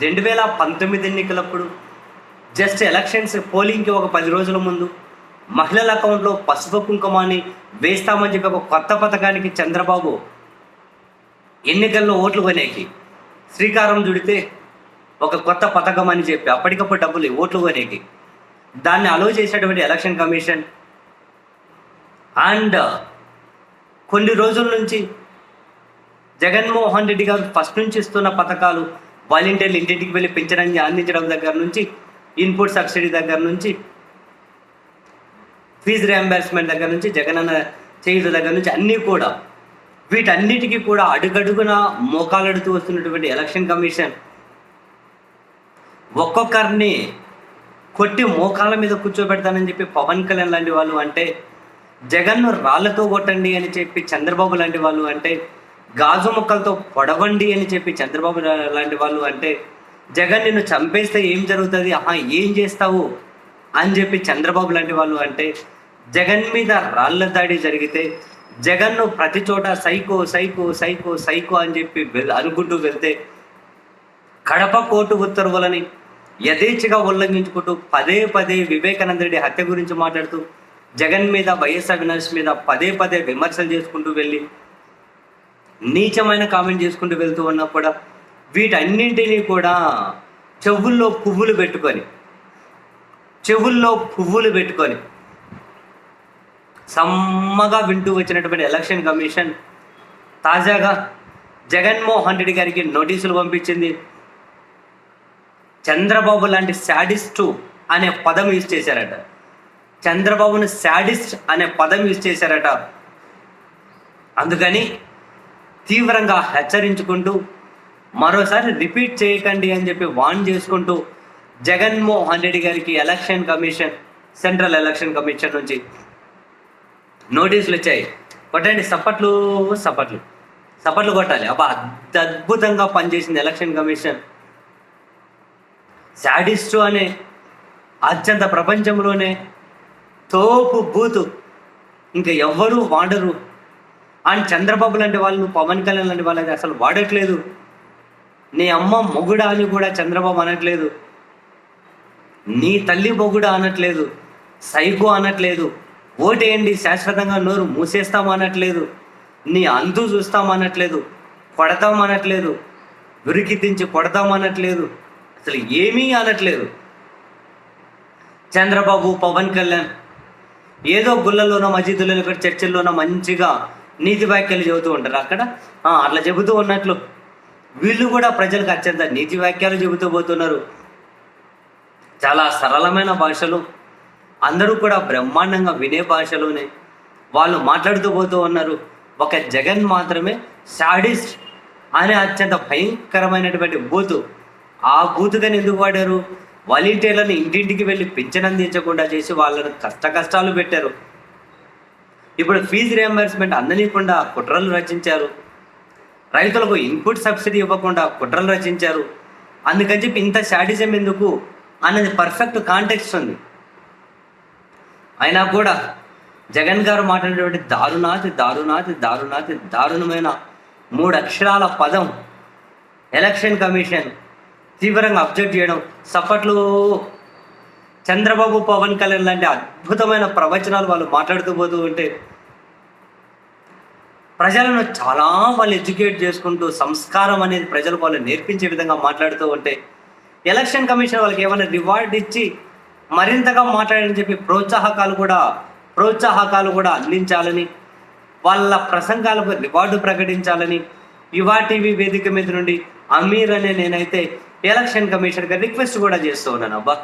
రెండు వేల పంతొమ్మిది ఎన్నికలప్పుడు జస్ట్ ఎలక్షన్స్ పోలింగ్కి ఒక పది రోజుల ముందు మహిళల అకౌంట్లో పసుపు కుంకుమాన్ని వేస్తామని చెప్పి ఒక కొత్త పథకానికి చంద్రబాబు ఎన్నికల్లో ఓట్లు కొనేకి శ్రీకారం చుడితే ఒక కొత్త పథకం అని చెప్పి అప్పటికప్పుడు డబ్బులు ఓట్లు కొనేకి దాన్ని అలో చేసేటువంటి ఎలక్షన్ కమిషన్ అండ్ కొన్ని రోజుల నుంచి జగన్మోహన్ రెడ్డి గారు ఫస్ట్ నుంచి ఇస్తున్న పథకాలు వాలంటీర్లు ఇంటింటికి వెళ్ళి పెంచడానికి అందించడం దగ్గర నుంచి ఇన్పుట్ సబ్సిడీ దగ్గర నుంచి ఫీజు రియంబర్స్మెంట్ దగ్గర నుంచి జగనన్న చేయుత దగ్గర నుంచి అన్నీ కూడా వీటన్నిటికీ కూడా అడుగడుగున మోకాలడుతూ వస్తున్నటువంటి ఎలక్షన్ కమిషన్ ఒక్కొక్కరిని కొట్టి మోకాళ్ళ మీద కూర్చోబెడతానని చెప్పి పవన్ కళ్యాణ్ లాంటి వాళ్ళు అంటే జగన్ను రాళ్ళతో కొట్టండి అని చెప్పి చంద్రబాబు లాంటి వాళ్ళు అంటే గాజు ముక్కలతో పొడవండి అని చెప్పి చంద్రబాబు లాంటి వాళ్ళు అంటే జగన్ నిన్ను చంపేస్తే ఏం జరుగుతుంది? ఆహా ఏం చేస్తావు? అని చెప్పి చంద్రబాబు లాంటి వాళ్ళు అంటే జగన్ మీద రాళ్ళ దాడి జరిగితే జగన్ను ప్రతి చోట సైకో సైకో సైకో సైకో అని చెప్పి అనుకుంటూ వెళ్తే కడప కోర్టు ఉత్తర్వులని యథేచ్ఛగా ఉల్లంఘించుకుంటూ పదే పదే వివేకానంద రెడ్డి హత్య గురించి మాట్లాడుతూ జగన్ మీద వైఎస్ అవినాష్ మీద పదే పదే విమర్శలు చేసుకుంటూ వెళ్ళి నీచమైన కామెంట్ చేసుకుంటూ వెళ్తూ ఉన్నా కూడా వీటన్నింటినీ కూడా చెవుల్లో పువ్వులు పెట్టుకొని చెవుల్లో పువ్వులు పెట్టుకొని సమ్మగా వింటూ వచ్చినటువంటి ఎలక్షన్ కమిషన్ తాజాగా జగన్మోహన్ రెడ్డి గారికి నోటీసులు పంపించింది. చంద్రబాబు లాంటి శాడిస్టు అనే పదం యూజ్ చేశారట. చంద్రబాబును శాడిస్ట్ అనే పదం యూజ్ చేశారట. అందుకని తీవ్రంగా హెచ్చరించుకుంటూ మరోసారి రిపీట్ చేయకండి అని చెప్పి వార్న్ చేసుకుంటూ జగన్మోహన్ రెడ్డి గారికి election commission central election commission నుంచి నోటీసులు వచ్చాయి. కొట్టండి సప్పట్లు సప్పట్లు. సప్పట్లు కొట్టాలి. అబ్బా అద్భుతంగా పనిచేసింది ఎలక్షన్ కమిషన్. శాడిస్టు అనే అత్యంత ప్రపంచంలోనే తోపు బూతు. ఇంకా ఎవ్వరూ వాడరు. అండ్ చంద్రబాబు లాంటి వాళ్ళు పవన్ కళ్యాణ్ లాంటి వాళ్ళు అసలు వాడట్లేదు. నీ అమ్మ మొగుడా అని కూడా చంద్రబాబు అనట్లేదు. నీ తల్లి మొగుడా అనట్లేదు. సైకో అనట్లేదు. ఓటేయండి శాశ్వతంగా నోరు మూసేస్తాం అనట్లేదు. నీ అంతు చూస్తాం అనట్లేదు. కొడతాం అనట్లేదు. ఉరికి దించి కొడతాం అనట్లేదు. అసలు ఏమీ అనట్లేదు. చంద్రబాబు పవన్ కళ్యాణ్ ఏదో గుళ్ళలోనో మసీదులలో చర్చిల్లోనో మంచిగా నీతి వ్యాఖ్యలు చెబుతూ ఉంటారు అక్కడ? అట్లా చెబుతూ ఉన్నట్లు. వీళ్ళు కూడా ప్రజలకు అత్యంత నీతి వాక్యాలు చెబుతూ పోతున్నారు. చాలా సరళమైన భాషలు. అందరూ కూడా బ్రహ్మాండంగా వినే భాషలోనే వాళ్ళు మాట్లాడుతూ పోతూ ఉన్నారు. ఒక జగన్ మాత్రమే సాడిస్ట్ అనే అత్యంత భయంకరమైనటువంటి బూతు. ఆ బూతుగాని ఎందుకు వాడారు? వాలంటీర్లను ఇంటింటికి వెళ్ళి పింఛన్ అందించకుండా చేసి వాళ్ళను కష్ట కష్టాలు పెట్టారు. ఇప్పుడు ఫీజు రియంబర్స్మెంట్ అందనీయకుండా కుట్రలు రచించారు. రైతులకు ఇన్పుట్ సబ్సిడీ ఇవ్వకుండా కుట్రలు రచించారు. అందుకని చెప్పి ఇంత శాడిజం ఎందుకు అన్నది పర్ఫెక్ట్ కాంటెక్స్ట్ ఉంది. అయినా కూడా జగన్ గారు మాట్లాడేటువంటి దారుణాతి దారుణాతి దారుణాతి దారుణమైన మూడు అక్షరాల పదం ఎలక్షన్ కమిషన్ తీవ్రంగా అబ్జెక్ట్ చేయడం సప్పట్లు చంద్రబాబు పవన్ కళ్యాణ్ లాంటి అద్భుతమైన ప్రవచనాలు వాళ్ళు మాట్లాడుతూ పోతూ ఉంటే ప్రజలను చాలా వాళ్ళు ఎడ్యుకేట్ చేసుకుంటూ సంస్కారం అనేది ప్రజలు వాళ్ళు నేర్పించే విధంగా మాట్లాడుతూ ఉంటే ఎలక్షన్ కమిషన్ వాళ్ళకి ఏమైనా రివార్డ్ ఇచ్చి మరింతగా మాట్లాడని చెప్పి ప్రోత్సాహకాలు కూడా ప్రోత్సాహకాలు కూడా అందించాలని వాళ్ళ ప్రసంగాలకు రివార్డు ప్రకటించాలని యువా టీవీ వేదిక మీద నుండి అమీర్ అనే నేనైతే ఎలక్షన్ కమిషన్గా రిక్వెస్ట్ కూడా చేస్తూ ఉన్నాను అబ్బా.